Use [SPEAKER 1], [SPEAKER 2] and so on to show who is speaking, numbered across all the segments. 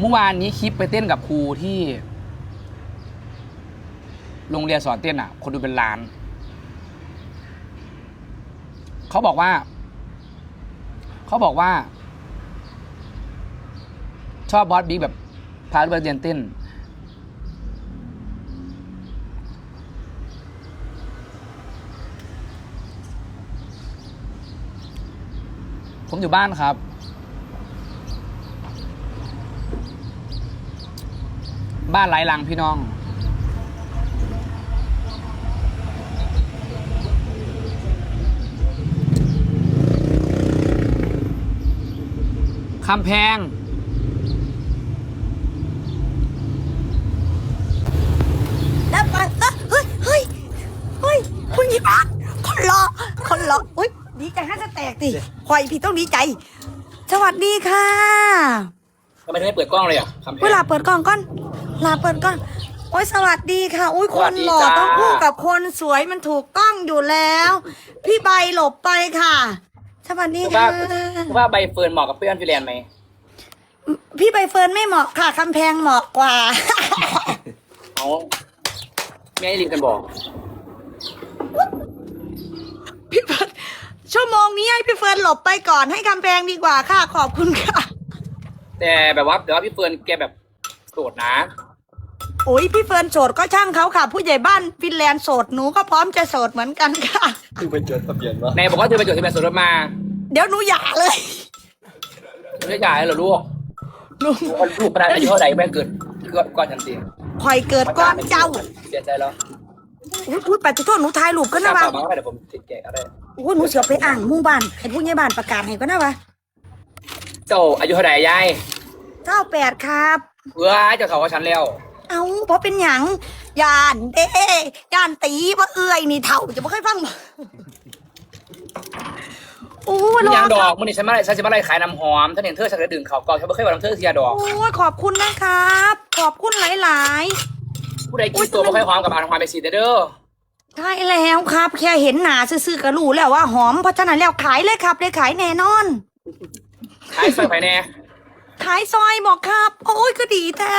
[SPEAKER 1] เมื่อวานนี้คลิปไปเต้นกับครูที่ โรงเรียนสอนเต้นอะ คนดูเป็นล้าน เขาบอกว่า เขาบอกว่า ชอบบอสบิ๊กแบบพาลูกไปเรียนเต้น ผมอยู่บ้านครับ บ้านไร้ลังพี่น้อง คำแพง
[SPEAKER 2] แล้วไปเอ้ยเฮ้ยเฮ้ยเฮ้ยคุณยี่บ้านคนรอคนรออุ้ยดีใจห้าจะแตกดิคอยพี่ต้องดีใจ สวัสดีค่ะ
[SPEAKER 1] ทำไมถึงไม่เปิดกล้องเลยอะคำแพง
[SPEAKER 2] เวลาเปิดกล้องก่อน ลาเปิดกล้องโอ้ยสวัสดีค่ะ อุ้ย
[SPEAKER 1] ส
[SPEAKER 2] ค
[SPEAKER 1] วัส
[SPEAKER 2] น
[SPEAKER 1] ดี
[SPEAKER 2] หล่อ
[SPEAKER 1] จ้า
[SPEAKER 2] ต้องคู่กับคนสวยมันถูกกล้องอยู่แล้ว พี่ใบหลบไปค่ะ สวัสดี
[SPEAKER 1] คือ
[SPEAKER 2] ค่ะ
[SPEAKER 1] ว่าคือว่าใบเฟิร์นเหมาะกับเพื่อนฟิแลนด์ไหม
[SPEAKER 2] พี่ใบเฟิร์นไม่เหมาะค่ะคำแพงเหมาะกว่า
[SPEAKER 1] เอาไม่ให้รีบกันบอก
[SPEAKER 2] พี่เฟิร์นชั่วโมงนี้ให้พี่เฟิร์นหลบไปก่อนให้กำแพงดีกว่าค่ะ ขอบคุณค่ะ
[SPEAKER 1] แต่แบบว่าแต่ว่าพี่เฟิร์นแกแบบโสดนะ
[SPEAKER 2] โอ้ยพี่เฟิร์นโสดก็ช่างเขาค่ะ ผู้ใหญ่บ้านฟินแลนด์โสดหนูก็พร้อมจะโสดเหมือนกันค่ะ
[SPEAKER 3] คือไปจดทะเบียนวะ
[SPEAKER 1] ในบอกว่าเธอไปจดทะเบียนสมรสมา
[SPEAKER 2] เดี๋ยวหนูหย่าเลย
[SPEAKER 1] เธอหย่าให้เหรอลูก
[SPEAKER 2] หนู
[SPEAKER 1] ลูกประธานอายุเท่าไหร่แม่เกิดก่อนก่อนฉันสิ
[SPEAKER 2] คอยเกิดก้อนเจ้า
[SPEAKER 1] เสียใจแล้ว
[SPEAKER 2] อุ้ยพูดไปจะโทษหนูถ่ายรูปก็
[SPEAKER 1] กลั
[SPEAKER 2] นะ
[SPEAKER 1] บ
[SPEAKER 2] วะ
[SPEAKER 1] ต่อมาก็ได้เดี๋ยวผมติดแกะก็ได้
[SPEAKER 2] โอ้ยหนูเสียไปอ่างหมู่บ้านให้ผู้ใหญ่บ้านประกาศให้ก็นะวะ
[SPEAKER 1] เจ้าอายุเท่าไหร่ยาย
[SPEAKER 2] เก้าแปดครับ
[SPEAKER 1] เอ้ยเจ้าเขาว่าฉันแล้ว
[SPEAKER 2] เอาเพราะเป็นหยังยานเด้ยานตีว่าเอื้อยนี่เท่าจะไม่เคยฟังบ่โอ้ย
[SPEAKER 1] มึง
[SPEAKER 2] ร
[SPEAKER 1] ยังด
[SPEAKER 2] ค
[SPEAKER 1] อ
[SPEAKER 2] รั
[SPEAKER 1] ก
[SPEAKER 2] บ
[SPEAKER 1] มึงนี่ฉันมาอะไรฉันจะมาอะไรขายน้ำหอมถ้าเห็นเธอฉันจะดื่มข่าวกองฉันไม่เคยว่าน้ำเธอเสียดอก
[SPEAKER 2] โอ้ยขอบคุณนะครับ ขอบคุณหลาย
[SPEAKER 1] ผู้ใดกินตัวไม่ค่อยหอมกับอาหารไปสีเด้อ
[SPEAKER 2] ๆใช่แล้วครับ แค่เห็นหนาซื่อๆก็รู้แล้วว่าหอมเพราะฉะนั้นแล้วขายเลยครับเลยขายแน่นอน
[SPEAKER 1] ขายซอยไผ่แน่
[SPEAKER 2] ขายซอยบอกครับ โอ้ยก็ดีแท้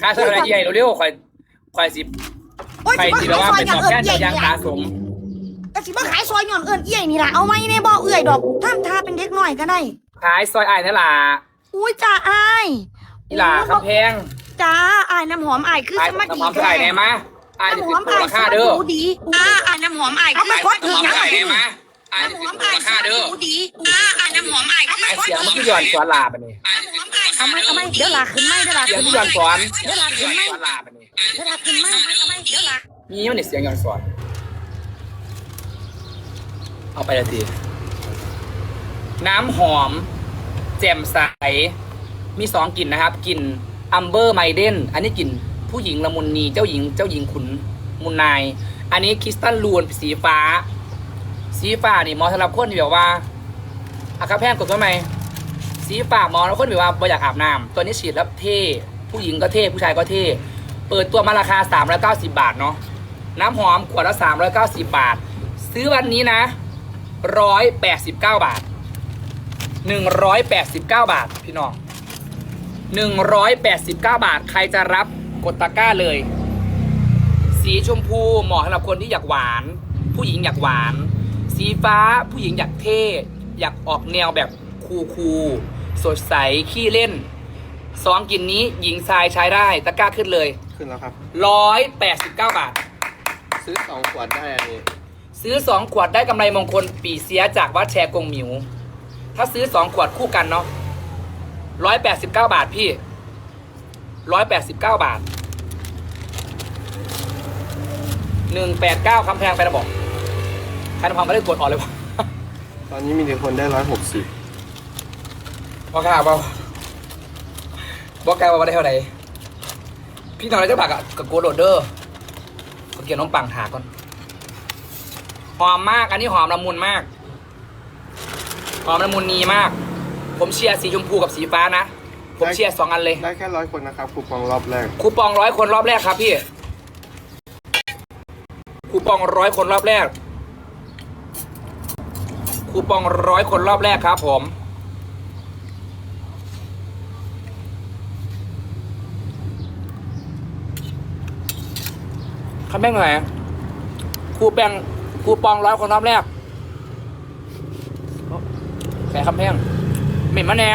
[SPEAKER 1] ขายซอยอะไรใหญ่เร็วๆคอยคอยสิ
[SPEAKER 2] โอ้ย
[SPEAKER 1] ใคร
[SPEAKER 2] สิ
[SPEAKER 1] ที่
[SPEAKER 2] มา
[SPEAKER 1] แบบ
[SPEAKER 2] ขาย
[SPEAKER 1] ว่า
[SPEAKER 2] ซอย
[SPEAKER 1] เป็น
[SPEAKER 2] อย่าง
[SPEAKER 1] ตอบ
[SPEAKER 2] เอิ
[SPEAKER 1] แท
[SPEAKER 2] ญ
[SPEAKER 1] น
[SPEAKER 2] ใหญ่
[SPEAKER 1] เจ้า
[SPEAKER 2] นี่
[SPEAKER 1] ย่าง
[SPEAKER 2] ล่ะ
[SPEAKER 1] ตาสม
[SPEAKER 2] ก็สิมาขายซอยหย่อนเอิญใหญ่นี่ล่ะเอาไหมในบ่เอื่อยดอกท่ามทาเป็นเด็กหน่อยก็ได้
[SPEAKER 1] ขายซอยอ้ายนั่นล่ะ
[SPEAKER 2] อุ้ยจ้าอาย
[SPEAKER 1] นี่ล่ะคำแพง
[SPEAKER 2] จ้าอายน้ำหอมอายคือ
[SPEAKER 1] ขาย
[SPEAKER 2] สมา
[SPEAKER 1] น้ำ
[SPEAKER 2] ดี
[SPEAKER 1] หอมขายไหนมาอ้ายจะ
[SPEAKER 2] น้ำห
[SPEAKER 1] ขึ้
[SPEAKER 2] อนม
[SPEAKER 1] ตัว
[SPEAKER 2] อาย
[SPEAKER 1] ราคาเด้อ
[SPEAKER 2] ดูดีอ่าอายน้ำหอมอายเอามาคดถึง
[SPEAKER 1] น้ำหอม
[SPEAKER 2] ยัง
[SPEAKER 1] ขายไหนมาอ้าย
[SPEAKER 2] น้ำ
[SPEAKER 1] จะ
[SPEAKER 2] หอ
[SPEAKER 1] ขึ้น
[SPEAKER 2] ม
[SPEAKER 1] ตัว
[SPEAKER 2] อาย
[SPEAKER 1] ราคาเด้อ
[SPEAKER 2] ดูดีอ่าอายน้ำหอมอายเอามา
[SPEAKER 1] ไอ้
[SPEAKER 2] คด
[SPEAKER 1] เสียง
[SPEAKER 2] ถึ
[SPEAKER 1] มัน
[SPEAKER 2] ง
[SPEAKER 1] คือย้อนสวนลาบอันนี้
[SPEAKER 2] เอาไหมเอาไหมเดี๋ยวลาขึ้นไหมเดี๋ยวลา
[SPEAKER 1] เสียง
[SPEAKER 2] ขึ้น
[SPEAKER 1] คือ
[SPEAKER 2] ไหม
[SPEAKER 1] ย้อนสวน
[SPEAKER 2] เดี๋ยวลาขึ้นไหม
[SPEAKER 1] สวนลาบอันนี้
[SPEAKER 2] เดี๋ยวลาขึ้นไหมเอาไหมเดี๋ยวลา
[SPEAKER 1] มีมันนี่เสียงย้อนสวนเอาไปเลยทีน้ำหอม แจ่มใส มีสองกลิ่นนะครับกลิ่นอัมเบอร์ไมเดนอันนี้กลิ่นผู้หญิงละมุนนีเจ้าหญิงเจ้าหญิงขุนมุนนาย อันนี้คริสตัลลูนสีฟ้า สีฟ้านี่เหมอสำหรับคนที่แบบว่าอาคาแพงกดไว้ไมสีฟ้าเหมอแล้วคนแบบว่าบ่อยากอาบน้ำตัวนี้ฉีดแล้วเท่ผู้หญิงก็เท่ผู้ชายก็เท่เปิดตัวมาราคา390 บาทเนาะน้ำหอมขวดละ390 บาท ซื้อวันนี้นะ 189 บาท 189 บาทพี่น้อง 189 บาท ใครจะรับกดตะกร้าเลย สีชมพูเหมาะสำหรับคนที่อยากหวาน ผู้หญิงอยากหวาน สีฟ้าผู้หญิงอยากเท่ อยากออกแนวแบบคูคูลๆสดใส ขี้เล่นสองกลิ่นนี้หญิงชายใช้ได้ตะกร้าขึ้นเลย
[SPEAKER 3] ขึ้นแล้วครับ
[SPEAKER 1] 189บาท
[SPEAKER 3] ซื้อสองขวดได้อันนี้
[SPEAKER 1] ซื้อ2ขวดได้กำไรมงคลปีเสียจากวัดแชร์กงหมิว ถ้าซื้อ2ขวดคู่กันเนาะ189บาทพี่189บาท189คำแพงไปนะบอกใครทำความไม่ได้กดออกเลยวะ
[SPEAKER 3] ตอนนี้มีแต่คนได้ร้อยหกสิบ
[SPEAKER 1] บอกกล้าเปล่าบอกกล้าว่าได้เท่าไหร่พี่น้องอะไรจะปากกับกับโกโรเดอร์ก็เกี่ยวน้องปังถาก่อนหอมมากอันนี้หอมละมุนมากหอมละมุนนีมาก ผมเชียร์สีชมพูกับสีฟ้านะ ผมเชียร์สองอันเลย
[SPEAKER 3] ได้แค่ร้อยคนนะครับคูปองรอบแรก
[SPEAKER 1] คูปองร้อยคนรอบแรกครับพี่คูปองร้อยคนรอบแรก คูปองร้อยคนรอบแรกครับผมคัแป้งไหนคูแปงคูปองร้อยคนรอบแรกแข่คำแพงเหม็นมะแน่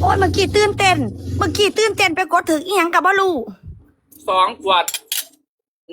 [SPEAKER 2] โอ้ยเมื่อกี้ตื่นเต้น เมื่อกี้ตื่นเต้นไปกดถึงอีหยังกับบ่ลู
[SPEAKER 1] สองขวด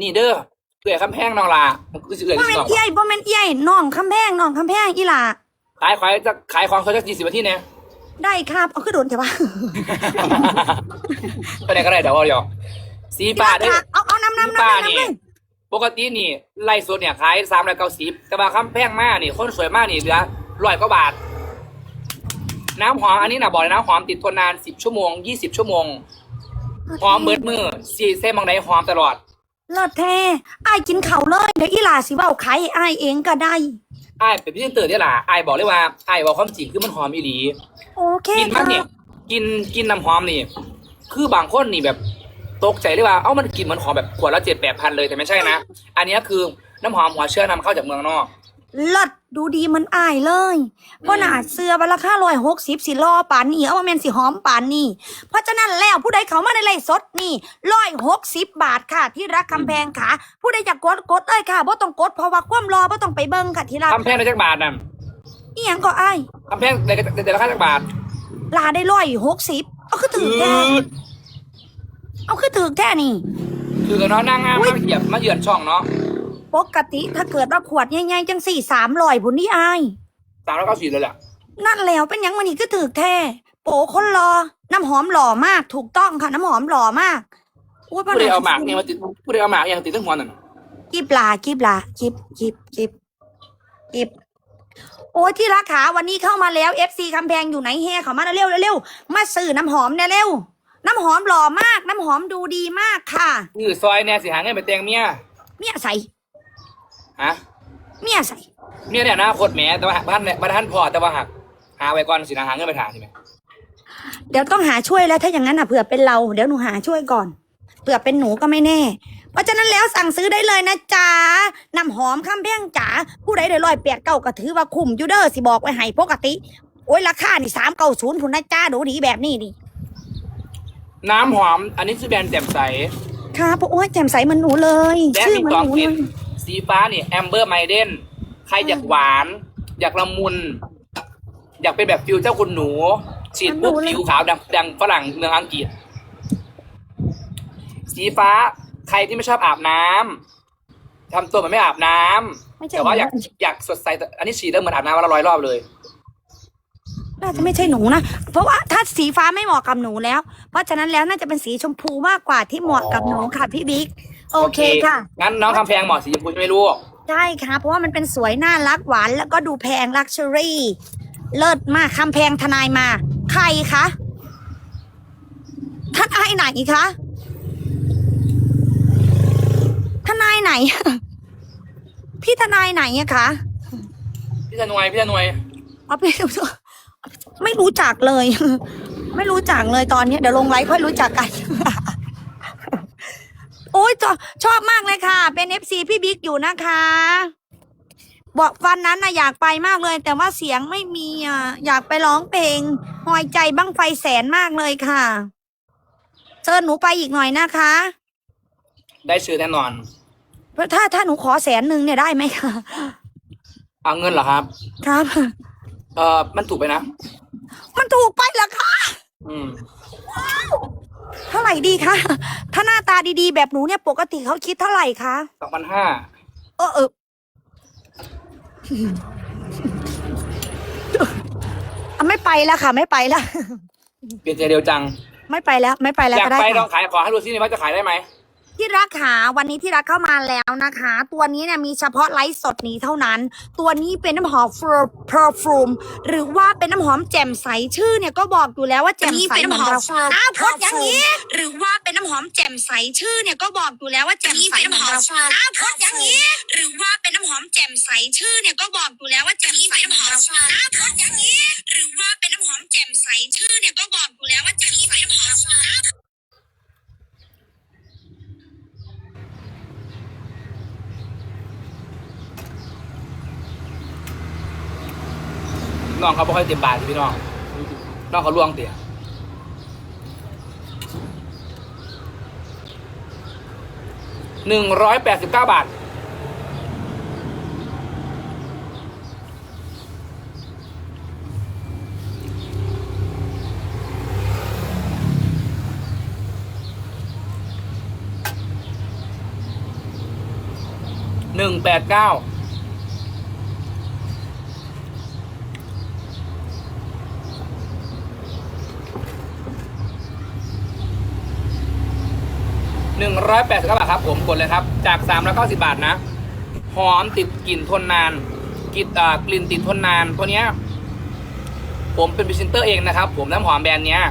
[SPEAKER 1] นี่เด้อเอื่อยคำแพงน้องลามันคือสิเอื่อย
[SPEAKER 2] บ่
[SPEAKER 1] ที่
[SPEAKER 2] แม่
[SPEAKER 1] ส
[SPEAKER 2] น
[SPEAKER 1] อง
[SPEAKER 2] เอี้ยบ่แม่นเอี้ยน้องคำแพงน้องคำแพงอีหล่า
[SPEAKER 1] ขายขายจะขายของเขาจะกี่สิบนาทีเนี่ย
[SPEAKER 2] ได้ครับเอาขึ้นโดนเถอะวะ
[SPEAKER 1] ไปไหนก็ได้เดี๋ยวเอาเดี๋ยวสีบาทเด้อ
[SPEAKER 2] เอาเอาน้ำน้ำ
[SPEAKER 1] สี
[SPEAKER 2] น้ำ
[SPEAKER 1] บาท
[SPEAKER 2] น้ำ
[SPEAKER 1] นี่
[SPEAKER 2] เลย
[SPEAKER 1] ปกตินี่ไล่สดเนี่ยขายสามร้อยเก้าสิบแต่ว่าคำแพงมากนี่คนสวยมากนี่เหลือร้อยกว่าบาท น้ำหอมอันนี้นะบอกเลยนะหอมติดทนนานสิบชั่วโมงยี่สิบชั่วโมง หอมเบิดมือสีเส้นบางไดหอมตลอด
[SPEAKER 2] เลิศแท้อ้ายกินข้าวเลย เดี๋ยวอีหล่าสิเว้าขายให้อ้ายเองก็ได้
[SPEAKER 1] ไอ้ายเป็นพี่เตอร์ได้ล่ะไอ้ายบอกเลยว่าไอ้ายบอกความจริงคือมันหอมอีหลี
[SPEAKER 2] โอเค
[SPEAKER 1] กิน
[SPEAKER 2] ครั
[SPEAKER 1] มันเนี่ย
[SPEAKER 2] บ
[SPEAKER 1] กินกินน้ำหอมนี่ คือบางคนนี่แบบตกใจเลยว่าเอ้ามันกินเหมือนหอมแบบขวดละเจ็ดแปดพันเลยแต่ไม่ใช่นะ อันนี้คือน้ำหอมหัวเชื้อนำเข้าจากเมืองนอก
[SPEAKER 2] เลิศดูดีเหมันอ้ายเลยเพราะหนาเสื้อบัราคาร้อยหกสิบสิรอป่านนี่เอาว่าแม่นสิหอมป่านนี่ เพราะฉะนั้นแล้วผู้ใดเขามาในไลฟ์สดนี่ร้อยหกสิบบาทค่ะ ที่รักคำแพงค่ะ ผู้ใดอยากกดกดเลยค่ะบ่ต้องกดเพราะว่าความรอบ่ต้องไปเบิ่งค่ะที่รัก
[SPEAKER 1] คำแพงในจักบาทน่ะ
[SPEAKER 2] อีหยังก็อ้าย
[SPEAKER 1] คำแพงในในราคาจักบาท
[SPEAKER 2] ลาได้ร้อยหกสิบเอาคือถือแท้เอาคือถือแท้นี่
[SPEAKER 1] คือกันเนาะนั่งงามมาเหยียบมาเหยือนช่องเนาะ
[SPEAKER 2] ปกติถ้าเกิดว่าขวดใหญ่ๆจังสี่สามร้อยพุ่นนี่อาย
[SPEAKER 1] สามร้อยเก้าสิบเลยแหละ
[SPEAKER 2] นั่นแล้วเป็นหยังวันนี้ก็ถือแท้โปคนรอ น้ำหอมหล่อมาก ถูกต้องค่ะ น้ำหอมหล่อมากอุ้ย
[SPEAKER 1] ผู้ใดเอาหมากเนี่ยมาติดผู้ใดเอาหมากอย่างติดทั้งหัวนั่น
[SPEAKER 2] กิบลากิบลากิบกิบกิบกิบโอ้ยที่รักขาวันนี้เข้ามาแล้ว FC คำแพงอยู่ไหนแฮ่เขามาเร็วเร็วๆมาซื้อน้ำหอมเนี่ยเร็ว น้ำหอมหล่อมาก น้ำหอมดูดีมากค่ะ
[SPEAKER 1] คือซอยเนี่ยสิหาเงินไปแต่งเมีย
[SPEAKER 2] เมียใส่
[SPEAKER 1] ฮะ
[SPEAKER 2] เมียใส่
[SPEAKER 1] เมียเนี่ยอนาคตแหมแต่ว่าบ้านเนี่ยบ้านพอแต่ว่าหักหาไว้ก่อนสินะหาเงินไปถ่ายใช่ไหม
[SPEAKER 2] เดี๋ยวต้องหาช่วยแล้วถ้าอย่างนั้นอะเผื่อเป็นเราเดี๋ยวหนูหาช่วยก่อนเผื่อเป็นหนูก็ไม่แน่ เพราะฉะนั้นแล้วสั่งซื้อได้เลยนะจ๊ะน้ำหอมข้ามแพงจ๋าผู้ใดได้ร้อยแปดเก้าก็ถือว่าคุ้มอยู่เด้อสิบอกไว้ให้ปกติ โอ้ยราคานี่สามเก้าศูนย์พุ่นนะจ้าดูดีแบบนี้ดิ
[SPEAKER 1] น้ำหอม อันนี้ชื่อแบรนด์แจ่มใส
[SPEAKER 2] ค่ะพวกโอ้ยแจ่มใสเหมันหนูเลย
[SPEAKER 1] และ
[SPEAKER 2] ชื่อ
[SPEAKER 1] มี
[SPEAKER 2] เหมัน
[SPEAKER 1] สอง
[SPEAKER 2] หนู
[SPEAKER 1] ก
[SPEAKER 2] เล
[SPEAKER 1] ลิ่น
[SPEAKER 2] ย
[SPEAKER 1] สีฟ้านี่แอมเบอร์ไมเดนใครอยากหวาน อยากละมุน อยากเป็นแบบฟิวเจ้าคุณหนู ฉีดปุ๊บผิวขาวดังดังฝรั่งเมืองอังกฤษ สีฟ้าใครที่ไม่ชอบอาบน้ำทำตัวเหมือนไม่อาบน้ำ
[SPEAKER 2] ไม่ใช่
[SPEAKER 1] แต่ว่าอยากอยากสดใสแต่อันนี้ฉีดแล้วเหมือนอาบน้ำวันละร้อยรอบเลย
[SPEAKER 2] น่าจะไม่ใช่หนูนะ เพราะว่าถ้าสีฟ้าไม่เหมาะกับหนูแล้ว เพราะฉะนั้นแล้วน่าจะเป็นสีชมพูมากกว่าที่เหมาะกับหนูค่ะพี่บิ๊ก โอเคค่ะ
[SPEAKER 1] งั้นน้องคำแพงเหมาะสีชมพูใช่ไหมลูก
[SPEAKER 2] ใช่ค่ะ เพราะว่ามันเป็นสวยน่ารักหวาน แล้วก็ดูแพงลักชัวรี่ เลิศมากคำแพงทนายมา ใครคะทนายไหนคะทนายไหน พี่ทนายไหนอะคะ
[SPEAKER 1] พี่ธนวยพี่ธนวย
[SPEAKER 2] เอาไปไม่รู้จักเลย ไม่รู้จักเลยตอนนี้เดี๋ยวลงไลฟ์ค่อยรู้จักกันโอ้ยชอบชอบมากเลยค่ะ เป็นเอฟซีพี่บิ๊กอยู่นะคะ บอกวันนั้นนะอยากไปมากเลย แต่ว่าเสียงไม่มีอะอยากไปร้องเพลงหอยใจบ้างไฟแสนมากเลยค่ะเชิญหนูไปอีกหน่อยนะคะ
[SPEAKER 1] ได้ชื่อแน่นอน
[SPEAKER 2] เพราะถ้าถ้าหนูขอแสนหนึ่งเนี่ยได้ไหมคะ
[SPEAKER 1] เอาเงินเหรอครับ
[SPEAKER 2] ครับ
[SPEAKER 1] เออมันถูกไปนะ
[SPEAKER 2] มันถูกไปเหรอคะ
[SPEAKER 1] อืม
[SPEAKER 2] เท่าไหร่ดีคะ ถ้าหน้าตาดีๆ แบบหนูเนี่ยปกติเขาคิดเท่าไหร่คะ
[SPEAKER 1] สองพันห้า
[SPEAKER 2] เออเอออะไม่ไปแล้วค่ะ ไม่ไปแล้ว
[SPEAKER 1] เปลี่ยนใจเร็วจัง
[SPEAKER 2] ไม่ไปแล้ว ไม่ไปแล้ว
[SPEAKER 1] อยาก
[SPEAKER 2] ก็ได้
[SPEAKER 1] ไปลอ
[SPEAKER 2] ค่ะ
[SPEAKER 1] งขายขอให้ดูซินี่ว่าจะขายได้ไหม
[SPEAKER 2] ที่รักขาวันนี้ที่รักเข้ามาแล้วนะคะ ตัวนี้เนี่ยมีเฉพาะไลฟ์สดนี้เท่านั้น ตัวนี้เป็นน้ำหอม perfume หรือว่าเป็นน้ำหอมแจ่มใสชื่อเนี่ยก็บอกอยู่แล้วว่าแจ่มใสเหมือนเราอ้าวพดอย่างนี้ หรือว่าเป็นน้ำหอมแจ่มใสชื่อเนี่ยก็บอกอยู่แล้วว่าแจ่มใสเหมือนเราอ้าวพดอย่างนี้ หรือว่าเป็นน้ำหอมแจ่มใสชื่อเนี่ยก็บอกอยู่แล้วว่าแจ่มใสเหมือนเราอ้าวพดอย่างนี้ หรือว่าเป็นน้ำหอมแจ่มใสชื่อเนี่ยก็บอกอยู่แล้วว่าแจ่มใสเหมือนเรา
[SPEAKER 1] น้องเขาไม่ค่อยเต็มบาทพี่น้องน้องเขาล่วงเตี่ยหนึ่งร้อยแปดสิบเก้าบาทหนึ่งแปดเก้า หนึ่งร้อยแปดสิบาบาทครับผมกดเลยครับ จากสามร้อยเก้าสิบาทนะ หอมติดกลิ่นทนนาน กลิ่นกลิ่นติดทนนาน ตัวเนี้ย ผมเป็นพรีเซนเตอร์เองนะครับ ผมน้ำหอมแบรนด์เนี้ย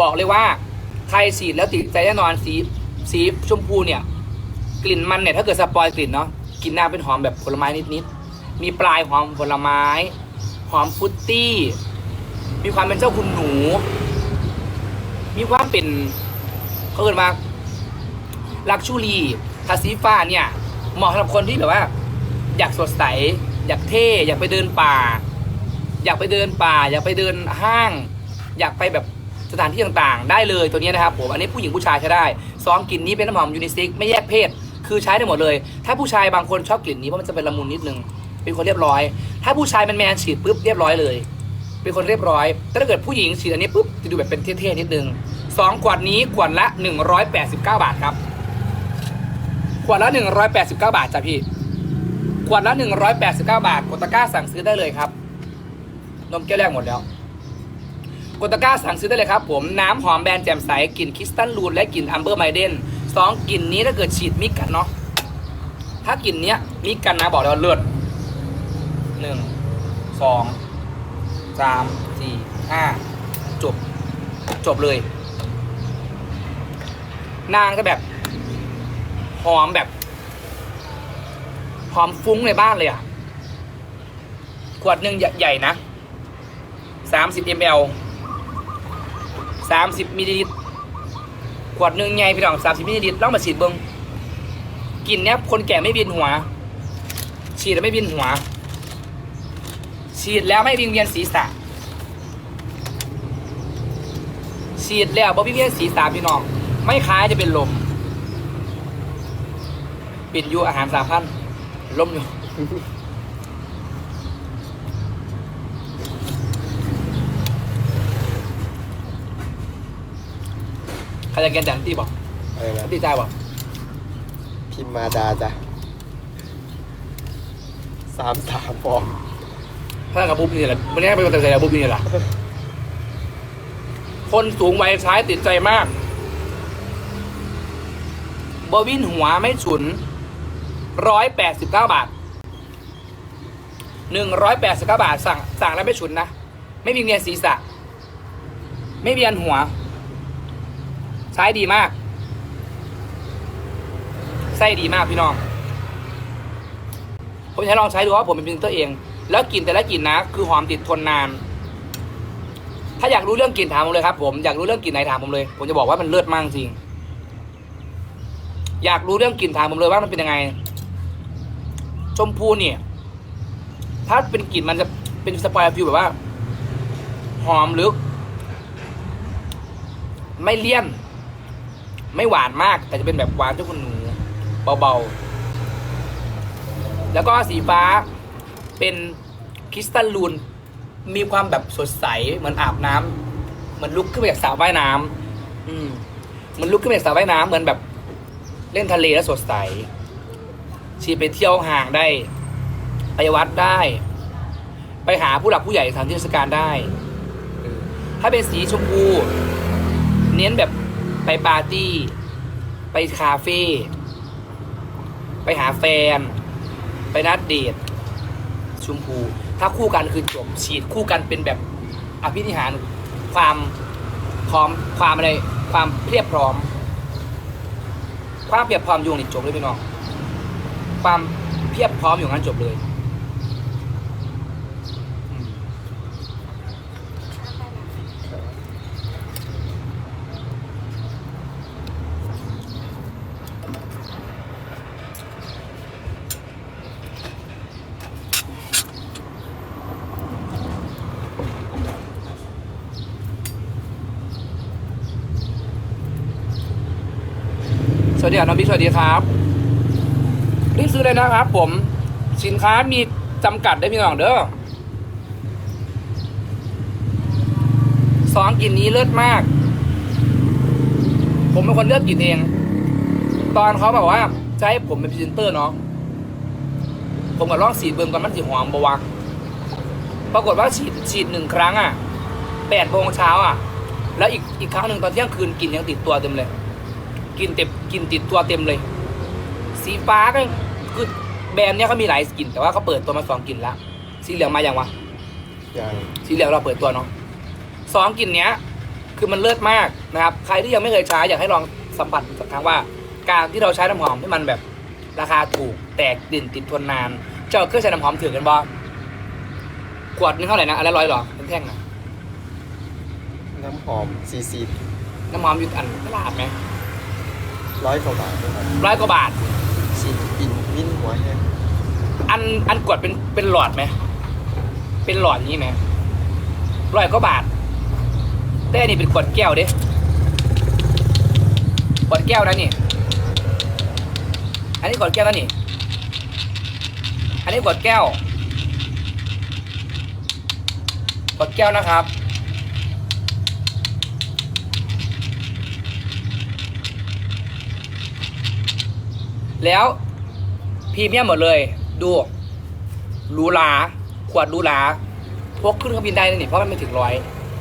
[SPEAKER 1] บอกเลยว่า ใครฉีดแล้วติดใจแน่นอนสีสีชมพูเนี่ย กลิ่นมันเนี่ยถ้าเกิดสปอยกลิ่นเนาะกลิ่นหน้าเป็นหอมแบบผลไม้นิดๆ มีปลายหอมผลไม้ หอมฟุตตี้ มีความเป็นเจ้าคุณหนู มีความเป็นเขาเกิดมา ลักชูรีทาสีฟ้าเนี่ยเหมาะสำหรับคนที่แบบว่า อยากสดใส อยากเท่ อยากไปเดินป่า อยากไปเดินป่า อยากไปเดินห้าง อยากไปแบบสถานที่ต่างๆ ได้เลยตัวนี้นะครับผมอันนี้ผู้หญิงผู้ชายใช้ได้ซองกลิ่นนี้เป็นน้ำหอมยูนิเซ็กไม่แยกเพศ คือใช้ได้หมดเลย ถ้าผู้ชายบางคนชอบกลิ่นนี้เพราะมันจะเป็นละมุนนิดนึงเป็นคนเรียบร้อย ถ้าผู้ชายเป็นแมนฉีดปุ๊บเรียบร้อยเลย เป็นคนเรียบร้อยแต่ถ้าเกิดผู้หญิงฉีดอันนี้ปุ๊บจะดูแบบเป็นเท่ๆนิดนึงสองขวดนี้ขวดละ 189 บาทครับ ขวดละ 189 บาทจ้ะพี่ ขวดละ 189 บาท กดตะกร้าสั่งซื้อได้เลยครับ นมแก้วแรกหมดแล้ว กดตะกร้าสั่งซื้อได้เลยครับ ผม น้ำหอมแบรนด์แจ่มใส กลิ่นคริสตัลลูนและกลิ่นอัมเบอร์ไมเดนสองกลิ่นนี้ถ้าเกิดฉีดมิกกันเนาะ ถ้ากลิ่นเนี้ยมิกกันนะบอกเลยว่าเลือดหนึ่ง สอง สาม สี่ ห้า จบ จบเลย นางก็แบบ หอมแบบหอมฟุ้งในบ้านเลยอะ ขวดหนึ่งใหญ่ๆนะสามสิบมลสามสิบมิลลิลิตร ขวดหนึ่งใหญ่พี่น้องสามสิบมิลลิลิตรลองมาฉีดเบิ้งกลิ่นเนี้ยคนแก่ไม่บินหัว ฉีดแล้วไม่บินหัว ฉีดแล้วไม่วิงเวียนศีรษะ ฉีดแล้วบ่วิงเวียนศีรษะพี่น้อง ไม่คล้ายจะเป็นลม ปิดอยู่อาหารสามพันลมอยู่ ใครจะแกนแดนตี้บอก
[SPEAKER 3] อะไรนะ
[SPEAKER 1] ตี้ใจบอก
[SPEAKER 3] พิมมาดาจ้ะสามสามฟอง
[SPEAKER 1] ถ้ากับบุ๊บนี่แหละวันนี้ไปวันแต่ใส่กับบุ๊บนี่แหละคนสูงวัยใช้ติดใจมากบวินหัวไม่ฉุน ร้อยแปดสิบเก้าบาทหนึ่งร้อยแปดสิบเก้าบาท สั่งสั่งแล้วไม่ฉุนนะ ไม่มีเวียนศีรษะ ไม่เวียนหัว ใช้ดีมาก ไส้ดีมากพี่น้อง ผมจะให้ลองใช้ดูว่าผมเป็นพรีเซนตอร์เอง แล้วกลิ่นแต่ละกลิ่นนะ คือหอมติดทนนาน ถ้าอยากรู้เรื่องกลิ่นถามผมเลยครับ ผมอยากรู้เรื่องกลิ่นไหนถามผมเลย ผมจะบอกว่ามันเลิศมากจริง อยากรู้เรื่องกลิ่นถามผมเลยว่ามันเป็นยังไง ชมพูเนี่ย ถ้าเป็นกลิ่นมันจะเป็นสปอยล์ฟิวแบบว่า หอมลึก ไม่เลี่ยน ไม่หวานมาก แต่จะเป็นแบบหวานเจ้าคุณหนู เบาๆ แล้วก็สีฟ้าเป็นคริสตัลลูน มีความแบบสดใส เหมือนอาบน้ำเหมือนลุกขึ้นมาจากสระว่ายน้ำอืมเหมันลุกขึ้นมาจากสระว่ายน้ำเหมือนแบบเล่นทะเลแล้วสดใส ชีไปเที่ยวห่างได้ ไปวัดได้ ไปหาผู้หลักผู้ใหญ่สถานที่ราชการได้ ถ้าเป็นสีชมพู เน้นแบบไปปาร์ตี้ ไปคาเฟ่ ไปหาแฟน ไปนัดเดทชมพู ถ้าคู่กันคือจบฉีดคู่กันเป็นแบบอภินิหารความพร้อมความอะไรความเพียบพร้อม ความเพียบพร้อมอยู่นี่จบเลยพี่น้อง ความเพียบพร้อมอยู่งั้นจบเลย สวัสดีครับน้องบิ๊กสวัสดีครับ รีบซื้อเลยนะครับผมสินค้ามีจำกัดได้พี่น้องเด้อสองกลิ่นนี้เลิศมาก ผมเป็นคนเลือกกลิ่นเอง ตอนเขาแบบว่าจะให้ผมเป็นพรีเซนเตอร์เนาะผมก็ลองฉีดเบิ่งก่อนมันสิหอมบวะปรากฏว่าฉีดฉีดหนึ่งครั้งอะแปดโมงเช้าอะ แล้วอีกอีกครั้งหนึ่งตอนเที่ยงคืนกลิ่นยังติดตัวเต็มเลยกลิ่นเต็มกลิ่นติดตัวเต็มเลย สีฟ้าก็คือแบรนด์เนี้ยเขามีหลายกลิ่นแต่ว่าเขาเปิดตัวมาสองกลิ่นละสีเหลืองมาอย่างวะ
[SPEAKER 3] อย่าง
[SPEAKER 1] สีเหลืองเราเปิดตัวเนาะสองกลิ่นเนี้ย คือมันเลิศมากนะครับ ใครที่ยังไม่เคยใช้อยากให้ลองสัมผัสสักครั้งว่า การที่เราใช้น้ำหอมที่มันแบบราคาถูกแต่กลิ่นติดทนนาน เจ้าเคยใช้น้ำหอมถือกันบ่ขวดนึงเท่าไหร่นะอันละร้อยหรอเป็นแท่งนะ
[SPEAKER 3] น้ำหอมซีซี
[SPEAKER 1] น้ำหอมอยู่อันตลาดไหม
[SPEAKER 3] ร้อยกว่าบาทนะครับ
[SPEAKER 1] ร้อยกว่าบาท
[SPEAKER 3] ฉีดบินมิ้นหัวแห้ง
[SPEAKER 1] อันอันกวดเป็นเป็นหลอดไหม เป็นหลอดนี้ไหมร้อยก็บาท แต่นนี่เป็นขวดแก้วเด้ขวดแก้วนะนี่ อันนี้ขวดแก้วนะนี่ อันนี้ขวดแก้วขวดแก้วนะครับ แล้วพรีเมียมหมดเลย ดูหรูหราขวดหรูหราพกขึ้นเครื่องบินได้เลยนี่เพราะมันไม่ถึงร้อย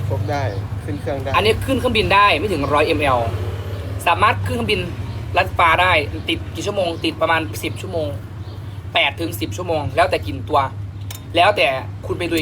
[SPEAKER 3] พกได้ขึ้นเครื่องได้
[SPEAKER 1] อันนี้ขึ้นเครื่องบินได้ไม่ถึงร้อยมลสามารถขึ้นเครื่องบินลัดฟ้าได้ติดกี่ชั่วโมง ติดประมาณสิบชั่วโมงแปดถึงสิบชั่วโมง แล้วแต่กินตัว แล้วแต่คุณไปลุย